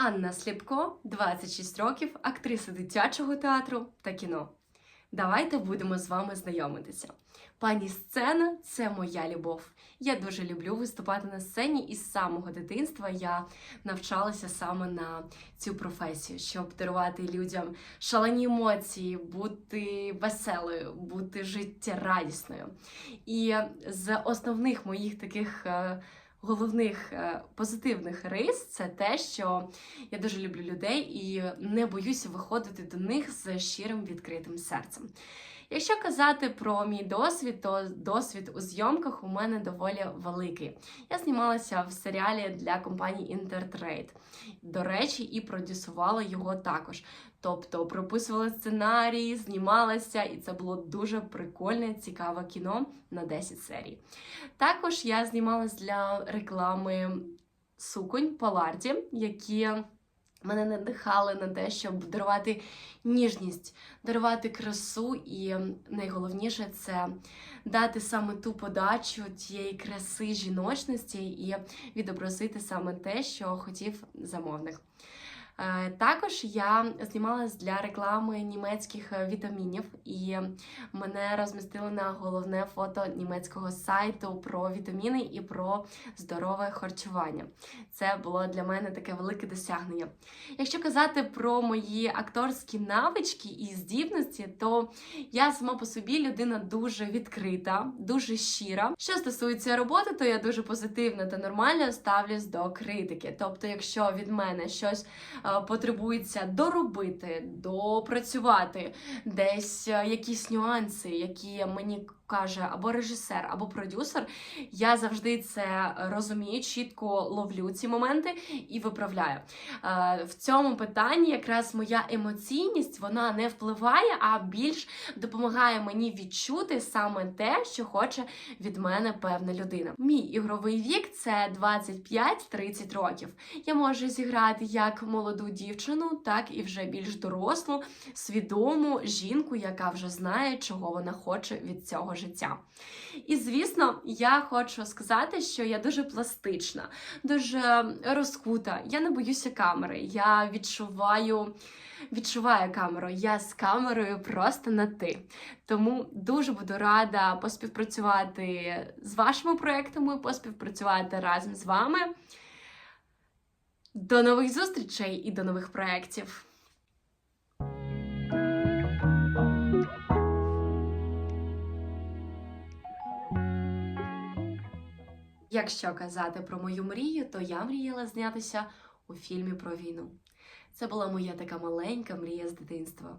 Анна Сліпко, 26 років, актриса дитячого театру та кіно. Давайте будемо з вами знайомитися. Пані сцена це моя любов. Я дуже люблю виступати на сцені, і з самого дитинства я навчалася саме на цю професію, щоб дарувати людям шалені емоції, бути веселою, бути життєрадісною. І з основних моїх таких е, головних е, позитивних рис це те, що я дуже люблю людей і не боюся виходити до них з щирим відкритим серцем. Якщо казати про мій досвід, то досвід у зйомках у мене доволі великий. Я знімалася в серіалі для компанії Intertrade. До речі, і продюсувала його також. Тобто прописувала сценарії, знімалася, і це було дуже прикольне, цікаве кіно на 10 серій. Також я знімалась для реклами суконь Паларді, які мене надихали на те, щоб дарувати ніжність, дарувати красу, і найголовніше це дати саме ту подачу тієї краси жіночності і відобразити саме те, що хотів замовник. Е, Також я знімалась для реклами німецьких е, вітамінів, і мене розмістили на головне фото німецького сайту про вітаміни і про здорове харчування. Це було для мене таке велике досягнення. Якщо казати про мої акторські навички і здібності, то я сама по собі людина дуже відкрита, дуже щира. Що стосується роботи, то я дуже позитивно та нормально ставлюсь до критики. Тобто, якщо від мене щось е, потребується доробити, допрацювати, десь е, якісь нюанси, які мені каже або режисер, або продюсер, я завжди це розумію, чітко ловлю ці моменти і виправляю. Е, В цьому питанні якраз моя емоційність вона не впливає, а більш допомагає мені відчути саме те, що хоче від мене певна людина. Мій ігровий вік це 25-30 років. Я можу зіграти як молоду дівчину, так і вже більш дорослу, свідому жінку, яка вже знає, чого вона хоче від цього життя. І звісно, я хочу сказати, що я дуже пластична, дуже розкута. Я не боюся камери. Я відчуваю. Відчуваю камеру, я з камерою просто на ти. Тому дуже буду рада поспівпрацювати з вашими проектами, поспівпрацювати разом з вами. До нових зустрічей і до нових проєктів! Якщо казати про мою мрію, то я мріяла знятися у фільмі про війну. Це була моя така маленька мрія з дитинства.